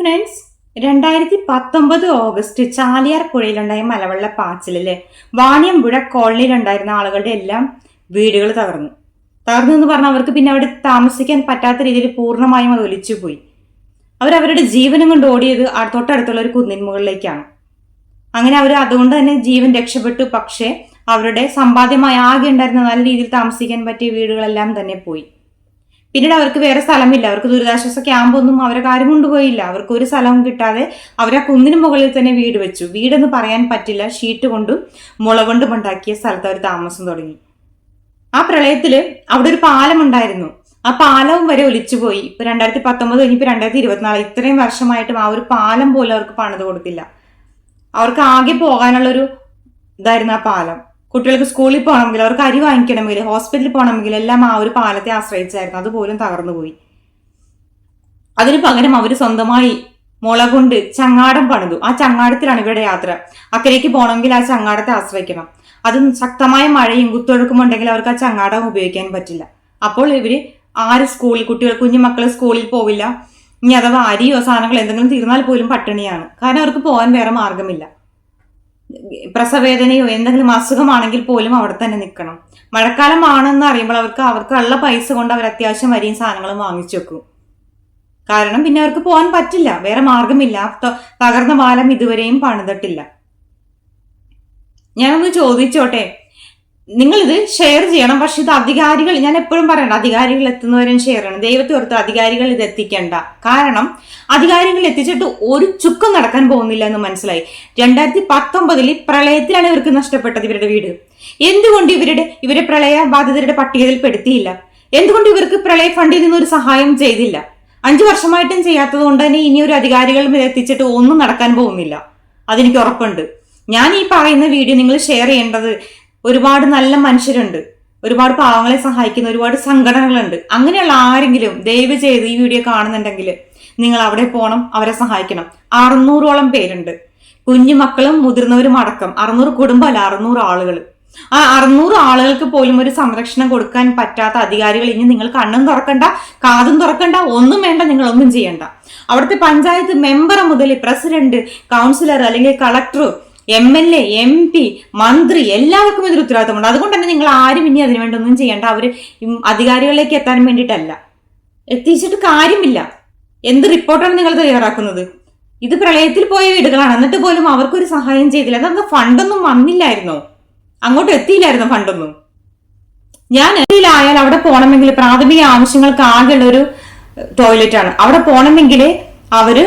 Friends രണ്ടായിരത്തി പത്തൊമ്പത് August Chaliyar പുഴയിലുണ്ടായ മലവെള്ള പാച്ചിലിൽ വാണിയമ്പുഴ കോളനിയിലുണ്ടായിരുന്ന ആളുകളുടെ എല്ലാം വീടുകൾ തകർന്നു. തകർന്നു എന്ന് പറഞ്ഞാൽ അവർക്ക് പിന്നെ അവിടെ താമസിക്കാൻ പറ്റാത്ത രീതിയിൽ പൂർണമായും അത് ഒലിച്ചുപോയി. അവരവരുടെ ജീവനും കൊണ്ട് ഓടിയത് തൊട്ടടുത്തുള്ള ഒരു കുന്നിൻ മുകളിലേക്കാണ്. അങ്ങനെ അവർ അതുകൊണ്ട് തന്നെ ജീവൻ രക്ഷപ്പെട്ടു പക്ഷേ അവരുടെ സമ്പാദ്യമായി ആകെ ഉണ്ടായിരുന്ന നല്ല രീതിയിൽ താമസിക്കാൻ പറ്റിയ വീടുകളെല്ലാം തന്നെ പോയി. പിന്നീട് അവർക്ക് വേറെ സ്ഥലമില്ല. അവർക്ക് ദുരിതാശ്വാസ ക്യാമ്പൊന്നും കാര്യം കൊണ്ടുപോയില്ല. അവർക്ക് ഒരു സ്ഥലവും കിട്ടാതെ അവരെ കുന്നിന് മുകളിൽ തന്നെ വീട് വെച്ചു. വീടെന്ന് പറയാൻ പറ്റില്ല. ഷീറ്റ് കൊണ്ടും മുള കൊണ്ടും ഉണ്ടാക്കിയ സ്ഥലത്ത് അവർ താമസം തുടങ്ങി. ആ പ്രളയത്തിൽ അവിടെ ഒരു പാലം ഉണ്ടായിരുന്നു. ആ പാലവും വരെ ഒലിച്ചുപോയി ഇപ്പൊ രണ്ടായിരത്തി പത്തൊമ്പത് കഴിഞ്ഞിപ്പോ രണ്ടായിരത്തി ഇരുപത്തിനാല് ഇത്രയും വർഷമായിട്ടും ആ ഒരു പാലം പോലും അവർക്ക് പണിത് കൊടുത്തില്ല. അവർക്ക് ആകെ പോകാനുള്ളൊരു ഇതായിരുന്നു ആ പാലം. കുട്ടികൾക്ക് സ്കൂളിൽ പോകണമെങ്കിൽ അവർക്ക് അരി വാങ്ങിക്കണമെങ്കിൽ ഹോസ്പിറ്റലിൽ പോകണമെങ്കിൽ എല്ലാം ആ ഒരു പാലത്തെ ആശ്രയിച്ചായിരുന്നു. അതുപോലും തകർന്നു പോയി. അതിന് പകരം അവർ സ്വന്തമായി മുള കൊണ്ട് ചങ്ങാടം പണിതു. ആ ചങ്ങാടത്തിലാണ് ഇവരുടെ യാത്ര. അക്കരയ്ക്ക് പോകണമെങ്കിൽ ആ ചങ്ങാടത്തെ ആശ്രയിക്കണം. അത് ശക്തമായ മഴയും കുത്തൊഴുക്കും ഉണ്ടെങ്കിൽ അവർക്ക് ആ ചങ്ങാടം ഉപയോഗിക്കാൻ പറ്റില്ല. അപ്പോൾ ഇവർ ആര് സ്കൂളിൽ കുട്ടികൾ കുഞ്ഞു മക്കൾ സ്കൂളിൽ പോവില്ല. ഇനി അഥവാ അരിയോ സാധനങ്ങൾ എന്തെങ്കിലും തീർന്നാൽ പോലും പട്ടിണിയാണ്. കാരണം അവർക്ക് പോകാൻ വേറെ മാർഗമില്ല പ്രസവേദനയോ എന്തെങ്കിലും അസുഖമാണെങ്കിൽ പോലും അവിടെ തന്നെ നിൽക്കണം. മഴക്കാലമാണെന്ന് അറിയുമ്പോൾ അവർക്ക് അവർക്കുള്ള പൈസ കൊണ്ട് അവർ അത്യാവശ്യം വരെയും സാധനങ്ങളും വാങ്ങിച്ചു വെക്കും. കാരണം പിന്നെ അവർക്ക് പോകാൻ പറ്റില്ല. വേറെ മാർഗമില്ല തകർന്ന പാലം ഇതുവരെയും പണിതിട്ടില്ല. ഞാനൊന്ന് ചോദിച്ചോട്ടെ? നിങ്ങൾ ഇത് ഷെയർ ചെയ്യണം. പക്ഷെ ഇത് അധികാരികൾ ഞാൻ എപ്പോഴും പറയണ്ട അധികാരികൾ എത്തുന്നവരും ഷെയർ ചെയ്യണം. ദൈവത്തെ ഓർത്ത് അധികാരികൾ ഇത് എത്തിക്കേണ്ട. കാരണം അധികാരികൾ എത്തിച്ചിട്ട് ഒരു ചുക്കം നടക്കാൻ പോകുന്നില്ല എന്ന് മനസ്സിലായി. രണ്ടായിരത്തി പത്തൊമ്പതിൽ പ്രളയത്തിലാണ് ഇവർക്ക് നഷ്ടപ്പെട്ടത് ഇവരുടെ വീട്. എന്തുകൊണ്ട് ഇവരുടെ ഇവരെ പ്രളയ ബാധിതരുടെ പട്ടികയിൽ പെടുത്തിയില്ല? എന്തുകൊണ്ട് ഇവർക്ക് പ്രളയ ഫണ്ടിൽ നിന്ന് ഒരു സഹായം ചെയ്തില്ല? അഞ്ചു വർഷമായിട്ടും ചെയ്യാത്തത് കൊണ്ട് തന്നെ ഇനി ഒരു അധികാരികൾ എത്തിച്ചിട്ട് ഒന്നും നടക്കാൻ പോകുന്നില്ല. അതെനിക്ക് ഉറപ്പുണ്ട്. ഞാൻ ഈ പറയുന്ന വീഡിയോ നിങ്ങൾ ഷെയർ ചെയ്യേണ്ടത് ഒരുപാട് നല്ല മനുഷ്യരുണ്ട്. ഒരുപാട് പാവങ്ങളെ സഹായിക്കുന്ന ഒരുപാട് സംഘടനകളുണ്ട്. അങ്ങനെയുള്ള ആരെങ്കിലും ദയവ് ചെയ്ത് ഈ വീഡിയോ കാണുന്നുണ്ടെങ്കിൽ നിങ്ങൾ അവിടെ പോകണം അവരെ സഹായിക്കണം. അറുന്നൂറോളം പേരുണ്ട്. കുഞ്ഞു മക്കളും മുതിർന്നവരും അടക്കം. അറുന്നൂറ് കുടുംബമല്ല അറുന്നൂറ് ആളുകൾ. ആ അറുന്നൂറ് ആളുകൾക്ക് പോലും ഒരു സംരക്ഷണം കൊടുക്കാൻ പറ്റാത്ത അധികാരികൾ ഇനി നിങ്ങൾ കണ്ണും തുറക്കണ്ട കാതും തുറക്കണ്ട ഒന്നും വേണ്ട നിങ്ങൾ ഒന്നും ചെയ്യണ്ട. അവിടുത്തെ പഞ്ചായത്ത് മെമ്പർ മുതൽ പ്രസിഡന്റ് കൗൺസിലർ അല്ലെങ്കിൽ collector M L A M P മന്ത്രി എല്ലാവർക്കും ഇതിൽ ഉത്തരവാദിത്തമുണ്ട്. അതുകൊണ്ട് തന്നെ നിങ്ങൾ ആരും ഇനി അതിനു വേണ്ടി ഒന്നും ചെയ്യേണ്ട. അവർ അധികാരികളിലേക്ക് എത്താൻ വേണ്ടിയിട്ടല്ല. എത്തിച്ചിട്ട് കാര്യമില്ല. എന്ത് റിപ്പോർട്ടാണ് നിങ്ങൾ തയ്യാറാക്കുന്നത്? ഇത് പ്രളയത്തിൽ പോയ വീടുകളാണ്. എന്നിട്ട് പോലും അവർക്കൊരു സഹായം ചെയ്തില്ല. അതൊന്നും ഫണ്ടൊന്നും വന്നില്ലായിരുന്നോ? അങ്ങോട്ട് എത്തിയില്ലായിരുന്നു ഫണ്ടൊന്നും? ഞാൻ എത്തിയിലായാൽ അവിടെ പോകണമെങ്കിൽ പ്രാഥമിക ആവശ്യങ്ങൾക്ക് ആകെയുള്ള ഒരു ടോയ്ലറ്റ് ആണ് അവിടെ പോകണമെങ്കിൽ അവർ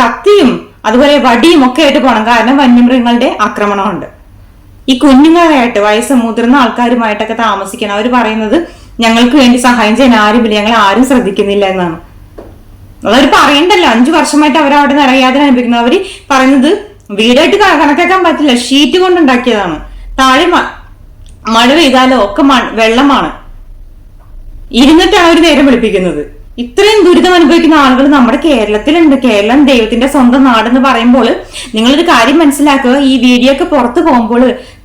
കത്തിയും അതുപോലെ വടിയും ഒക്കെ ആയിട്ട് പോകണം കാരണം വന്യമൃഗങ്ങളുടെ ആക്രമണമുണ്ട്. ഈ കുഞ്ഞുങ്ങളായിട്ട് വയസ്സ് മുതിർന്ന ആൾക്കാരുമായിട്ടൊക്കെ താമസിക്കണം. അവർ പറയുന്നത് ഞങ്ങൾക്ക് വേണ്ടി സഹായം ചെയ്യാൻ ആരുമില്ല. ഞങ്ങൾ ആരും ശ്രദ്ധിക്കുന്നില്ല എന്നാണ്. അതവർ പറയണ്ടല്ലോ. അഞ്ചു വർഷമായിട്ട് അവർ അവിടെ നിറയാതെ അനുഭവിക്കുന്നത്. അവർ പറയുന്നത് വീടായിട്ട് കണക്കാക്കാൻ പറ്റില്ല. ഷീറ്റ് കൊണ്ടുണ്ടാക്കിയതാണ് താഴെ മഴ പെയ്താലോ ഒക്കെ വെള്ളമാണ്. ഇരുന്നിട്ടാണ് അവർ നേരം വെളുപ്പിക്കുന്നത്. ഇത്രയും ദുരിതം അനുഭവിക്കുന്ന ആളുകൾ നമ്മുടെ കേരളത്തിലുണ്ട്. കേരളം ദൈവത്തിന്റെ സ്വന്തം നാടെന്ന് പറയുമ്പോൾ നിങ്ങളൊരു കാര്യം മനസ്സിലാക്കുക. ഈ വീഡിയോ ഒക്കെ പുറത്തു പോകുമ്പോൾ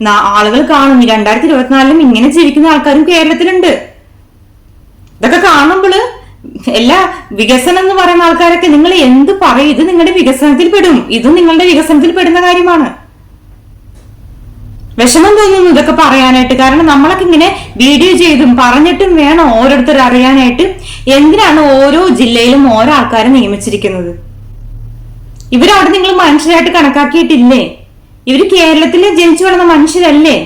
ആളുകൾ കാണും രണ്ടായിരത്തി ഇരുപത്തിനാലിലും ഇങ്ങനെ ജീവിക്കുന്ന ആൾക്കാരും കേരളത്തിലുണ്ട്. ഇതൊക്കെ കാണുമ്പോൾ എല്ലാ വികസനം എന്ന് പറയുന്ന ആൾക്കാരൊക്കെ നിങ്ങൾ എന്ത് പറയും? ഇത് നിങ്ങളുടെ വികസനത്തിൽ പെടും. ഇതും നിങ്ങളുടെ വികസനത്തിൽ പെടുന്ന കാര്യമാണ്. വിഷമം തോന്നുന്നു ഇതൊക്കെ പറയാനായിട്ട്. കാരണം നമ്മളൊക്കെ ഇങ്ങനെ വീഡിയോ ചെയ്തും പറഞ്ഞിട്ടും വേണം ഓരോരുത്തർ അറിയാനായിട്ട്. എന്തിനാണ് ഓരോ ജില്ലയിലും ഓരോ ആൾക്കാരെ നിയമിച്ചിരിക്കുന്നത്? ഇവരവിടെ നിങ്ങൾ മനുഷ്യരായിട്ട് കണക്കാക്കിയിട്ടില്ലേ? ഇവർ കേരളത്തിൽ ജനിച്ചു വളർന്ന മനുഷ്യരല്ലേ?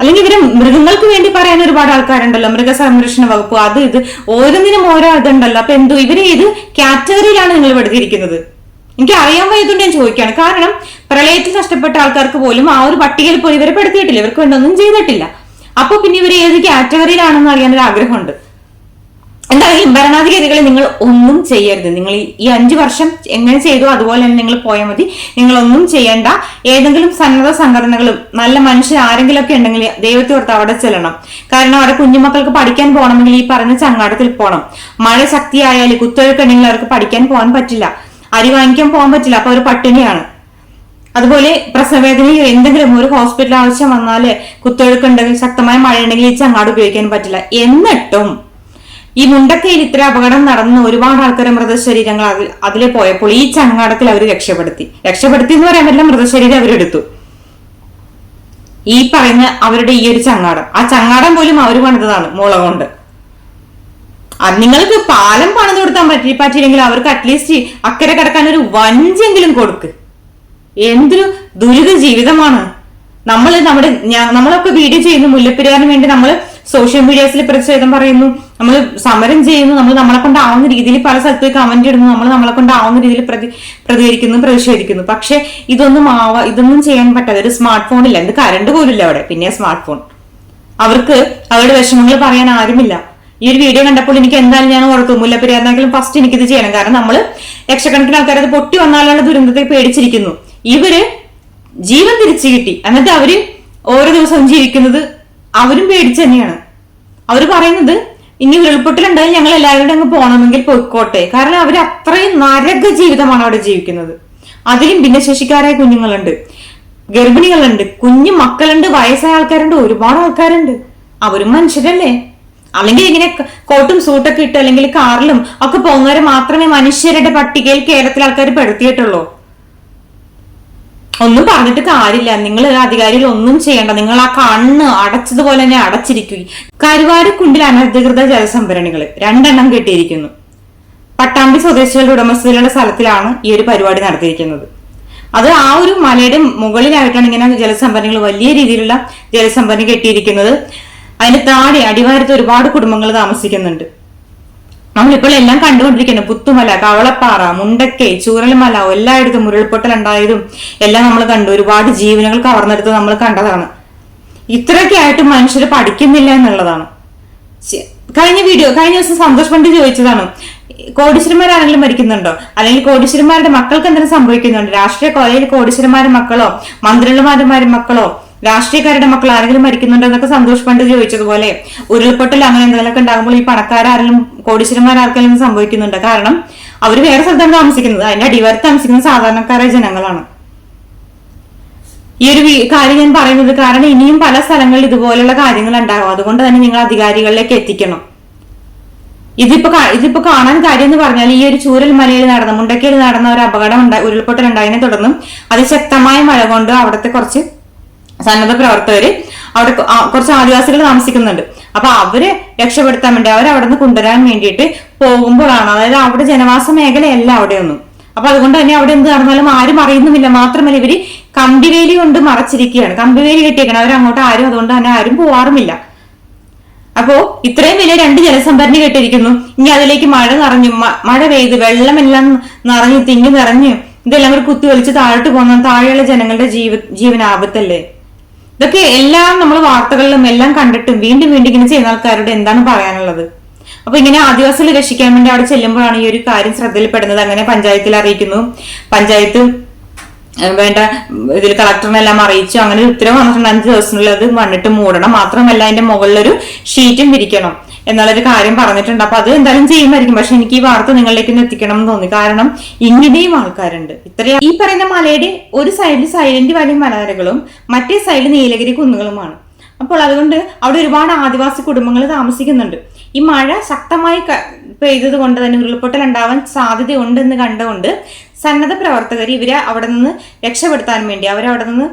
അല്ലെങ്കിൽ ഇവർ മൃഗങ്ങൾക്ക് വേണ്ടി പറയാൻ ഒരുപാട് ആൾക്കാരുണ്ടല്ലോ. മൃഗസംരക്ഷണ വകുപ്പ് അത് ഇത്. ഓരോന്നിനും ഓരോ ഇതുണ്ടല്ലോ. അപ്പൊ എന്തോ ഇവർ ഏത് കാറ്റഗറിയിലാണ് നിങ്ങൾ പെടുത്തിയിരിക്കുന്നത്? എനിക്ക് അറിയാൻ വയ്യതുകൊണ്ട് ഞാൻ ചോദിക്കുകയാണ്. കാരണം പ്രളയത്തിൽ നഷ്ടപ്പെട്ട ആൾക്കാർക്ക് പോലും ആ ഒരു പട്ടികയിൽ പോലും ഇവരെ പെടുത്തിയിട്ടില്ല. ഇവർക്ക് വേണ്ടൊന്നും ചെയ്തിട്ടില്ല. അപ്പൊ പിന്നെ ഇവർ ഏത് കാറ്റഗറിയിലാണെന്ന് അറിയാൻ ഒരു ആഗ്രഹമുണ്ട്. എന്തായാലും ഭരണാധികാരികളെ നിങ്ങൾ ഒന്നും ചെയ്യരുത്. നിങ്ങൾ ഈ- അഞ്ചു വർഷം എങ്ങനെ ചെയ്തു അതുപോലെ തന്നെ നിങ്ങൾ പോയാൽ മതി. നിങ്ങൾ ഒന്നും ചെയ്യണ്ട. ഏതെങ്കിലും സന്നദ്ധ സംഘടനകളും നല്ല മനുഷ്യർ ആരെങ്കിലും ഒക്കെ ഉണ്ടെങ്കിൽ ദൈവത്തെ ഓർത്ത് അവിടെ ചെല്ലണം. കാരണം അവിടെ കുഞ്ഞുമക്കൾക്ക് പഠിക്കാൻ പോകണമെങ്കിൽ ഈ പറഞ്ഞ ചങ്ങാടത്തിൽ പോകണം മഴ ശക്തിയായാലും കുത്തൊഴുക്കുണ്ടെങ്കിൽ അവർക്ക് പഠിക്കാൻ പോകാൻ പറ്റില്ല. അരി വാങ്ങിക്കാൻ പോകാൻ പറ്റില്ല. അപ്പൊ അവർ പട്ടിണിയാണ്. അതുപോലെ പ്രസവവേദനയോ എന്തെങ്കിലും ഒരു ഹോസ്പിറ്റൽ ആവശ്യം വന്നാൽ കുത്തൊഴുക്കുണ്ടെങ്കിൽ ശക്തമായ മഴ ഉണ്ടെങ്കിൽ ഈ ചങ്ങാട് ഉപയോഗിക്കാൻ പറ്റില്ല. എന്നിട്ടും ഈ മുണ്ടക്കയിൽ ഇത്ര അപകടം നടന്ന് ഒരുപാട് ആൾക്കാരെ മൃതശരീരങ്ങൾ അതിൽ അതിലെ പോയപ്പോൾ ഈ ചങ്ങാടത്തിൽ അവർ രക്ഷപ്പെടുത്തി. രക്ഷപ്പെടുത്തി എന്ന് പറയാൻ പറ്റില്ല മൃതശരീരം അവരെടുത്തു. ഈ പറയുന്ന അവരുടെ ഈ ഒരു ചങ്ങാടം. ആ ചങ്ങാടം പോലും അവർ പണിതതാണ് മുള കൊണ്ട് നിങ്ങൾക്ക് പാലം പണിത് കൊടുക്കാൻ പറ്റി പറ്റിയില്ലെങ്കിൽ അവർക്ക് അറ്റ്ലീസ്റ്റ് അക്കരെ കിടക്കാൻ ഒരു വഞ്ചെങ്കിലും കൊടുക്ക്. എന്തൊരു ദുരിത ജീവിതമാണ് നമ്മൾ നമ്മുടെ നമ്മളൊക്കെ വീഡിയോ ചെയ്യുന്നു. മുല്ലപ്പെരിയാറിന് വേണ്ടി നമ്മൾ സോഷ്യൽ മീഡിയാസിൽ പ്രതിഷേധം പറയുന്നു. നമ്മൾ സമരം ചെയ്യുന്നു. നമ്മൾ നമ്മളെ കൊണ്ടാവുന്ന രീതിയിൽ പല സ്ഥലത്ത് കമന്റ് ഇടുന്നു. നമ്മൾ നമ്മളെ കൊണ്ടാവുന്ന രീതിയിൽ പ്രതി പ്രതികരിക്കുന്നു പ്രതിഷേധിക്കുന്നു. പക്ഷെ ഇതൊന്നും ആവാ ഇതൊന്നും ചെയ്യാൻ പറ്റാതെ ഒരു സ്മാർട്ട് ഫോണില്ല എന്ത് പോലും ഇല്ല അവിടെ. പിന്നെ സ്മാർട്ട് ഫോൺ അവർക്ക് അവരുടെ വിഷമങ്ങൾ പറയാൻ ആരുമില്ല. ഈ ഒരു വീഡിയോ കണ്ടപ്പോൾ എനിക്ക് എന്തായാലും ഞാൻ ഓർത്തു മുല്ലപ്പെരിയാറിനെങ്കിലും ഫസ്റ്റ് എനിക്കിത് ചെയ്യണം. കാരണം നമ്മൾ ലക്ഷക്കണക്കിന് ആൾക്കാർ അത് പൊട്ടി വന്നാലുള്ള ദുരന്തത്തെ പേടിച്ചിരിക്കുന്നു. ഇവർ ജീവൻ തിരിച്ചു കിട്ടി. എന്നിട്ട് അവർ ഓരോ ദിവസവും ജീവിക്കുന്നത് അവരും പേടിച്ച് തന്നെയാണ്. അവർ പറയുന്നത് ഇനി ഉരുൾപൊട്ടലുണ്ടായാൽ ഞങ്ങൾ എല്ലാവരും അങ്ങ് പോകണമെങ്കിൽ പൊയ്ക്കോട്ടെ. കാരണം അവർ അത്രയും നരക ജീവിതമാണ് അവിടെ ജീവിക്കുന്നത്. അതിലും ഭിന്നശേഷിക്കാരായ കുഞ്ഞുങ്ങളുണ്ട് ഗർഭിണികളുണ്ട് കുഞ്ഞു മക്കളുണ്ട് വയസ്സായ ആൾക്കാരുണ്ട് ഒരുപാട് ആൾക്കാരുണ്ട്. അവരും മനുഷ്യരല്ലേ? അല്ലെങ്കിൽ ഇങ്ങനെ കോട്ടും സൂട്ടൊക്കെ ഇട്ട് അല്ലെങ്കിൽ കാറിലും ഒക്കെ പോകുന്നവരെ മാത്രമേ മനുഷ്യരുടെ പട്ടികയിൽ കേരളത്തിലെ ആൾക്കാർ പെടുത്തിയിട്ടുള്ളൂ. ഒന്നും പറഞ്ഞിട്ട് കാര്യമില്ല. നിങ്ങൾ അധികാരികൾ ഒന്നും ചെയ്യണ്ട. നിങ്ങൾ ആ കണ്ണ് അടച്ചതുപോലെ തന്നെ അടച്ചിരിക്കുക. കരുവാട് കുണ്ടിൽ അനധികൃത ജലസംഭരണികൾ രണ്ടെണ്ണം കെട്ടിയിരിക്കുന്നു. പട്ടാമ്പി സ്വദേശികളുടെ ഉടമസ്ഥതയിലുള്ള സ്ഥലത്തിലാണ് ഈ ഒരു പരിപാടി നടത്തിയിരിക്കുന്നത്. അത് ആ ഒരു മലയുടെ മുകളിലായിട്ടാണ് ഇങ്ങനെ ജലസംഭരണികൾ വലിയ രീതിയിലുള്ള ജലസംഭരണി കെട്ടിയിരിക്കുന്നത്. അതിന് താഴെ അടിവാരത്ത് ഒരുപാട് കുടുംബങ്ങൾ താമസിക്കുന്നുണ്ട്. നമ്മളിപ്പോൾ എല്ലാം കണ്ടുകൊണ്ടിരിക്കുന്നു. പുത്തുമല കവളപ്പാറ മുണ്ടക്കൈ ചൂരൽമല എല്ലായിടത്തും ഉരുൾപൊട്ടൽ ഉണ്ടായതും എല്ലാം നമ്മൾ കണ്ടു. ഒരുപാട് ജീവനുകൾ കവർന്നെടുത്ത് നമ്മൾ കണ്ടതാണ്. ഇത്രയൊക്കെ ആയിട്ട് മനുഷ്യർ പഠിക്കുന്നില്ല എന്നുള്ളതാണ്. കഴിഞ്ഞ വീഡിയോ കഴിഞ്ഞ ദിവസം സന്തോഷ് പണ്ട് ചോദിച്ചതാണ് കോടീശ്വരന്മാരാണെങ്കിലും മരിക്കുന്നുണ്ടോ? അല്ലെങ്കിൽ കോടീശ്വരന്മാരുടെ മക്കൾക്ക് എന്തെങ്കിലും സംഭവിക്കുന്നുണ്ടോ? രാഷ്ട്രീയ കൊലയിൽ കോടീശ്വരന്മാരുടെ മക്കളോ മന്ത്രിമാരുടെ മക്കളോ രാഷ്ട്രീയക്കാരുടെ മക്കൾ ആരെങ്കിലും മരിക്കുന്നുണ്ടോ എന്നൊക്കെ സന്തോഷ് പണ്ട് ചോദിച്ചതുപോലെ ഉരുൾപൊട്ടൽ അങ്ങനെ എന്തെങ്കിലുമൊക്കെ ഉണ്ടാകുമ്പോൾ ഈ പണക്കാരെങ്കിലും കോടീശ്വരന്മാരാർക്കെങ്കിലും സംഭവിക്കുന്നുണ്ട്. കാരണം അവർ വേറെ സ്ഥലത്താണ് താമസിക്കുന്നത്. അതിന്റെ അടിവാരത്ത് താമസിക്കുന്ന സാധാരണക്കാരായ ജനങ്ങളാണ്. ഈ ഒരു കാര്യം ഞാൻ പറയുന്നത് കാരണം ഇനിയും പല സ്ഥലങ്ങളിൽ ഇതുപോലുള്ള കാര്യങ്ങൾ ഉണ്ടാകും. അതുകൊണ്ട് തന്നെ നിങ്ങൾ അധികാരികളിലേക്ക് എത്തിക്കണം. ഇതിപ്പോ ഇതിപ്പോ കാണാൻ കാര്യം എന്ന് പറഞ്ഞാൽ ഈ ഒരു ചൂരൽ മലയിൽ നടന്ന മുണ്ടക്കയിൽ നടന്ന ഒരു അപകടം ഉണ്ടായി ഉരുൾപൊട്ടൽ ഉണ്ടായതിനെ തുടർന്ന് അതിശക്തമായ മഴ കൊണ്ട് അവിടുത്തെ കുറച്ച് സന്നദ്ധ പ്രവർത്തകര് അവിടെ കുറച്ച് ആദിവാസികൾ താമസിക്കുന്നുണ്ട്. അപ്പൊ അവർ രക്ഷപ്പെടുത്താൻ വേണ്ടി അവരെ അവിടെ നിന്ന് കൊണ്ടുവരാൻ വേണ്ടിയിട്ട് പോകുമ്പോഴാണ് അതായത് അവിടെ ജനവാസ മേഖലയല്ല അവിടെയൊന്നും. അപ്പൊ അതുകൊണ്ട് തന്നെ അവിടെ എന്ത് നടന്നാലും ആരും അറിയുന്നുമില്ല. മാത്രമല്ല ഇവർ കമ്പിവേലി കൊണ്ട് മറച്ചിരിക്കുകയാണ്. കമ്പിവേലി കെട്ടിയേക്കണം. അവരങ്ങോട്ട് ആരും അതുകൊണ്ട് തന്നെ ആരും പോവാറുമില്ല. അപ്പോ ഇത്രയും വലിയ രണ്ട് ജലസംഭരണി കെട്ടിയിരിക്കുന്നു. ഇനി അതിലേക്ക് മഴ നിറഞ്ഞു മഴ പെയ്ത് വെള്ളമെല്ലാം നിറഞ്ഞു തിങ്ങി നിറഞ്ഞു ഇതെല്ലാം കൂടി കുത്തി വലിച്ച് താഴോട്ട് പോകുന്ന താഴെയുള്ള ജനങ്ങളുടെ ജീവ ജീവൻ ആപത്തല്ലേ ഇതൊക്കെ എല്ലാം നമ്മൾ വാർത്തകളിലും എല്ലാം കണ്ടിട്ടും വീണ്ടും വീണ്ടും ഇങ്ങനെ ചെയ്യുന്ന ആൾക്കാരോട് എന്താണ് പറയാനുള്ളത്? അപ്പൊ ഇങ്ങനെ ആദിവാസികൾ രക്ഷിക്കാൻ വേണ്ടി അവിടെ ചെല്ലുമ്പോഴാണ് ഈ ഒരു കാര്യം ശ്രദ്ധയിൽപ്പെടുന്നത്. അങ്ങനെ പഞ്ചായത്തിൽ അറിയിക്കുന്നു. പഞ്ചായത്ത് വേണ്ട ഇതിൽ കളക്ടറിനെല്ലാം അറിയിച്ചു. അങ്ങനെ ഒരു ഉത്തരവ് വന്നിട്ടുണ്ട്. അഞ്ച് ദിവസത്തിനുള്ളത് വന്നിട്ട് മൂടണം. മാത്രമല്ല അതിന്റെ മുകളിലൊരു ഷീറ്റും വിരിക്കണം. എന്നുള്ളൊരു കാര്യം പറഞ്ഞിട്ടുണ്ട്. അപ്പൊ അത് എന്തായാലും ചെയ്യുമായിരിക്കും. പക്ഷെ എനിക്ക് ഈ വാർത്ത നിങ്ങളിലേക്ക് എത്തിക്കണം എന്ന് തോന്നി. കാരണം ഇങ്ങനെയും ആൾക്കാരുണ്ട്. ഇത്രയും ഈ പറയുന്ന മലയുടെ ഒരു സൈഡിൽ സൈലന്റ് വാലി മലനിരകളും മറ്റേ സൈഡിൽ നീലഗിരി കുന്നുകളുമാണ്. അപ്പോൾ അതുകൊണ്ട് അവിടെ ഒരുപാട് ആദിവാസി കുടുംബങ്ങൾ താമസിക്കുന്നുണ്ട്. ഈ മഴ ശക്തമായി പെയ്തത് കൊണ്ട് തന്നെ ഉരുൾപൊട്ടൽ ഉണ്ടാവാൻ സാധ്യതയുണ്ടെന്ന് കണ്ടുകൊണ്ട് സന്നദ്ധ പ്രവർത്തകർ ഇവരെ അവിടെ നിന്ന് രക്ഷപ്പെടുത്താൻ വേണ്ടി അവരവിടെ നിന്ന്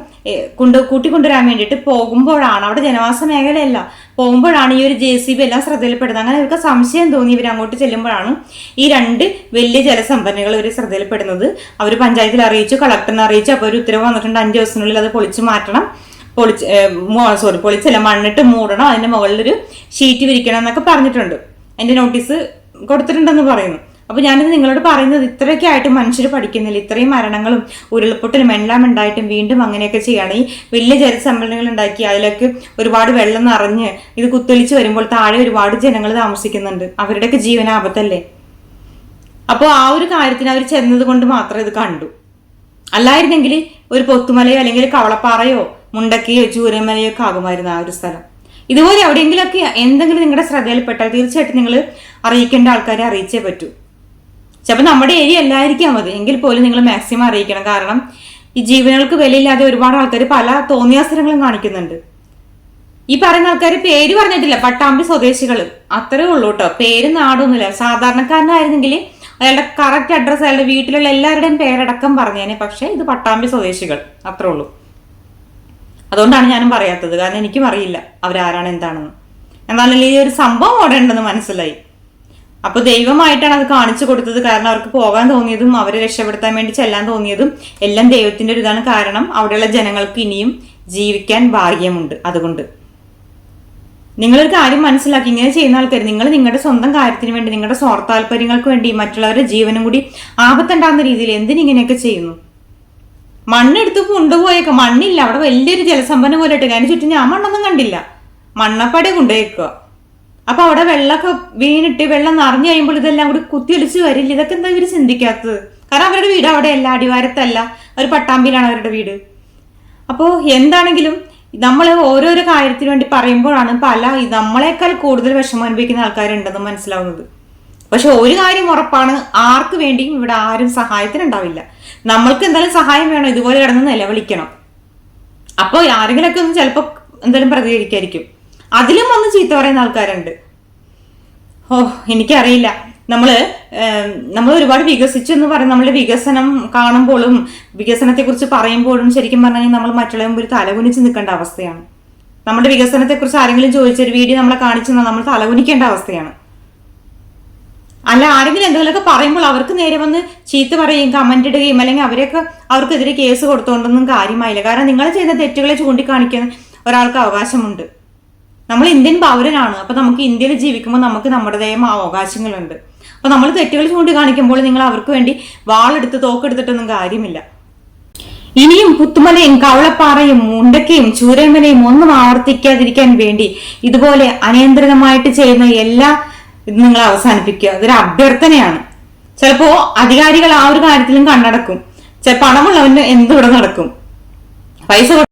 കൊണ്ട് കൂട്ടിക്കൊണ്ടുവരാൻ വേണ്ടിയിട്ട് പോകുമ്പോഴാണ് അവിടെ ജനവാസ മേഖലയല്ല. പോകുമ്പോഴാണ് ഈ ഒരു ജെ സി ബി എല്ലാം ശ്രദ്ധയിൽപ്പെടുന്നത്. അങ്ങനെ ഇവർക്ക് സംശയം തോന്നി ഇവർ അങ്ങോട്ട് ചെല്ലുമ്പോഴാണ് ഈ രണ്ട് വലിയ ജലസംഭരണികൾ ഇവർ ശ്രദ്ധയിൽപ്പെടുന്നത്. അവർ പഞ്ചായത്തിൽ അറിയിച്ചു കളക്ടറിനെ അറിയിച്ചു. അപ്പോൾ ഒരു ഉത്തരവ് വന്നിട്ടുണ്ട് അഞ്ച് ദിവസത്തിനുള്ളിൽ അത് പൊളിച്ചു മാറ്റണം. പൊളിച്ച് സോറി പൊളിച്ചല്ല മണ്ണിട്ട് മൂടണം. അതിന്റെ മുകളിലൊരു ഷീറ്റ് വിരിക്കണം എന്നൊക്കെ പറഞ്ഞിട്ടുണ്ട്. എന്റെ നോട്ടീസ് കൊടുത്തിട്ടുണ്ടെന്ന് പറയുന്നു. അപ്പൊ ഞാനിത് നിങ്ങളോട് പറയുന്നത് ഇത്രയൊക്കെ ആയിട്ട് മനുഷ്യർ പഠിക്കുന്നില്ല. ഇത്രയും മരണങ്ങളും ഉരുൾപൊട്ടലും എല്ലാം ഉണ്ടായിട്ടും വീണ്ടും അങ്ങനെയൊക്കെ ചെയ്യാണ്. ഈ വലിയ ജലസമ്മേളനങ്ങൾ ഉണ്ടാക്കി അതിലേക്ക് ഒരുപാട് വെള്ളം നിറഞ്ഞ് ഇത് കുത്തൊലിച്ച് വരുമ്പോൾ താഴെ ഒരുപാട് ജനങ്ങൾ താമസിക്കുന്നുണ്ട്. അവരുടെയൊക്കെ ജീവനാപത്തല്ലേ അപ്പോൾ ആ ഒരു കാര്യത്തിന് അവർ ചെന്നത് കൊണ്ട് മാത്രം ഇത് കണ്ടു. അല്ലായിരുന്നെങ്കിൽ ഒരു പൊത്തുമലയോ അല്ലെങ്കിൽ കവളപ്പാറയോ മുണ്ടക്കയോ ചൂരമലയോ ഒക്കെ ആകുമായിരുന്നു ആ ഒരു സ്ഥലം. ഇതുപോലെ എവിടെയെങ്കിലുമൊക്കെ എന്തെങ്കിലും നിങ്ങളുടെ ശ്രദ്ധയിൽപ്പെട്ടാൽ തീർച്ചയായിട്ടും നിങ്ങൾ അറിയിക്കേണ്ട ആൾക്കാരെ അറിയിച്ചേ പറ്റൂ. ചിലപ്പോൾ നമ്മുടെ ഏരിയ അല്ലായിരിക്കാം മതി എങ്കിൽ പോലും നിങ്ങൾ മാക്സിമം അറിയിക്കണം. കാരണം ഈ ജീവനുകൾക്ക് വിലയില്ലാതെ ഒരുപാട് ആൾക്കാർ പല തോന്നിയാസരങ്ങളും കാണിക്കുന്നുണ്ട്. ഈ പറയുന്ന ആൾക്കാർ പേര് പറഞ്ഞിട്ടില്ല. പട്ടാമ്പി സ്വദേശികൾ അത്രേ ഉള്ളൂ കേട്ടോ. പേര് നാടൊന്നുമില്ല. സാധാരണക്കാരനായിരുന്നെങ്കിൽ അയാളുടെ കറക്റ്റ് അഡ്രസ്സ് അയാളുടെ വീട്ടിലുള്ള എല്ലാവരുടെയും പേരടക്കം പറഞ്ഞേനെ. പക്ഷേ ഇത് പട്ടാമ്പി സ്വദേശികൾ. അത്രേ ഉള്ളൂ. അതുകൊണ്ടാണ് ഞാനും പറയാത്തത്. കാരണം എനിക്കും അറിയില്ല അവരാരാണ് എന്താണെന്ന്. എന്നാലും ഈ ഒരു സംഭവം അവിടെ ഉണ്ടെന്ന് മനസ്സിലായി. അപ്പൊ ദൈവമായിട്ടാണ് അത് കാണിച്ചു കൊടുത്തത്. കാരണം അവർക്ക് പോകാൻ തോന്നിയതും അവരെ രക്ഷപ്പെടുത്താൻ വേണ്ടി ചെല്ലാൻ തോന്നിയതും എല്ലാം ദൈവത്തിന്റെ ഒരു ഇതാണ്. കാരണം അവിടെയുള്ള ജനങ്ങൾക്ക് ഇനിയും ജീവിക്കാൻ ഭാഗ്യമുണ്ട് അതുകൊണ്ട്. നിങ്ങളൊരു കാര്യം മനസ്സിലാക്കി. ഇങ്ങനെ ചെയ്യുന്ന ആൾക്കാർ നിങ്ങൾ നിങ്ങളുടെ സ്വന്തം കാര്യത്തിന് വേണ്ടി നിങ്ങളുടെ സ്വാർത്ഥ താല്പര്യങ്ങൾക്ക് വേണ്ടി മറ്റുള്ളവരുടെ ജീവനും കൂടി ആപത്തുണ്ടാകുന്ന രീതിയിൽ എന്തിനിങ്ങനെയൊക്കെ ചെയ്യുന്നു? മണ്ണെടുത്ത് കൊണ്ടുപോയേക്കുക. മണ്ണില്ല. അവിടെ വലിയൊരു ജലസമ്പന്ന പോലെ ഇട്ട്. അതിന് ചുറ്റും ഞാൻ മണ്ണൊന്നും കണ്ടില്ല. മണ്ണപ്പടെ കൊണ്ടുപോയേക്കുക. അപ്പൊ അവിടെ വെള്ളമൊക്കെ വീണിട്ട് വെള്ളം നിറഞ്ഞു കഴിയുമ്പോൾ ഇതെല്ലാം കൂടി കുത്തിയൊലിച്ച് വരില്ല. ഇതൊക്കെ എന്താ ഇവർ ചിന്തിക്കാത്തത്? കാരണം അവരുടെ വീട് അവിടെ അവിടെയല്ല അടിവാരത്തല്ല. ഒരു പട്ടാമ്പിയിലാണ് അവരുടെ വീട്. അപ്പോൾ എന്താണെങ്കിലും നമ്മൾ ഓരോരോ കാര്യത്തിന് വേണ്ടി പറയുമ്പോഴാണ് പല നമ്മളെക്കാൾ കൂടുതൽ വിഷമം അനുഭവിക്കുന്ന ആൾക്കാരുണ്ടെന്ന് മനസ്സിലാവുന്നത്. പക്ഷെ ഒരു കാര്യം ഉറപ്പാണ് ആർക്ക് വേണ്ടിയും ഇവിടെ ആരും സഹായത്തിനുണ്ടാവില്ല. നമ്മൾക്ക് എന്തായാലും സഹായം വേണം ഇതുപോലെ കിടന്ന് നിലവിളിക്കണം. അപ്പോൾ ആരെങ്കിലുമൊക്കെ ഒന്ന് ചിലപ്പോൾ എന്തായാലും പ്രതികരിക്കായിരിക്കും. അതിലും വന്ന് ചീത്ത പറയുന്ന ആൾക്കാരുണ്ട്. ഓ എനിക്കറിയില്ല. നമ്മൾ നമ്മൾ ഒരുപാട് വികസിച്ചു എന്ന് പറയും നമ്മൾ വികസനം കാണുമ്പോഴും വികസനത്തെ കുറിച്ച് പറയുമ്പോഴും ശരിക്കും പറഞ്ഞാൽ നമ്മൾ മറ്റുള്ള മുമ്പിൽ തലകുനിച്ച് നിൽക്കേണ്ട അവസ്ഥയാണ്. നമ്മുടെ വികസനത്തെ കുറിച്ച് ആരെങ്കിലും ചോദിച്ചൊരു വീഡിയോ നമ്മളെ കാണിച്ചു നമ്മൾ തലകുനിക്കേണ്ട അവസ്ഥയാണ്. അല്ല ആരെങ്കിലും എന്തെങ്കിലുമൊക്കെ പറയുമ്പോൾ അവർക്ക് നേരെ വന്ന് ചീത്ത പറയുകയും കമന്റ് ഇടുകയും അല്ലെങ്കിൽ അവരെയൊക്കെ അവർക്കെതിരെ കേസ് കൊടുത്തുകൊണ്ടൊന്നും കാര്യമായില്ല. കാരണം നിങ്ങൾ ചെയ്ത തെറ്റുകളെ ചൂണ്ടിക്കാണിക്കാൻ ഒരാൾക്ക് അവകാശമുണ്ട്. നമ്മൾ ഇന്ത്യൻ പൗരനാണ്. അപ്പൊ നമുക്ക് ഇന്ത്യയിൽ ജീവിക്കുമ്പോൾ നമുക്ക് നമ്മുടേതായ അവകാശങ്ങളുണ്ട്. അപ്പൊ നമ്മൾ തെറ്റുകൾ ചൂണ്ടിക്കാണിക്കുമ്പോൾ നിങ്ങൾ അവർക്ക് വേണ്ടി വാളെടുത്ത് തോക്കെടുത്തിട്ടൊന്നും കാര്യമില്ല. ഇനിയും പുത്തുമലയും കവളപ്പാറയും മുണ്ടക്കയും ചൂരമലയും ഒന്നും ആവർത്തിക്കാതിരിക്കാൻ വേണ്ടി ഇതുപോലെ അനിയന്ത്രിതമായിട്ട് ചെയ്യുന്ന എല്ലാ ഇത് നിങ്ങൾ അവസാനിപ്പിക്കുക. അതൊരു അഭ്യർത്ഥനയാണ്. ചിലപ്പോ അധികാരികൾ ആ ഒരു കാര്യത്തിലും കണ്ണടക്കും. പണമുള്ളവന് എന്തുവിടെ നടക്കും. പൈസ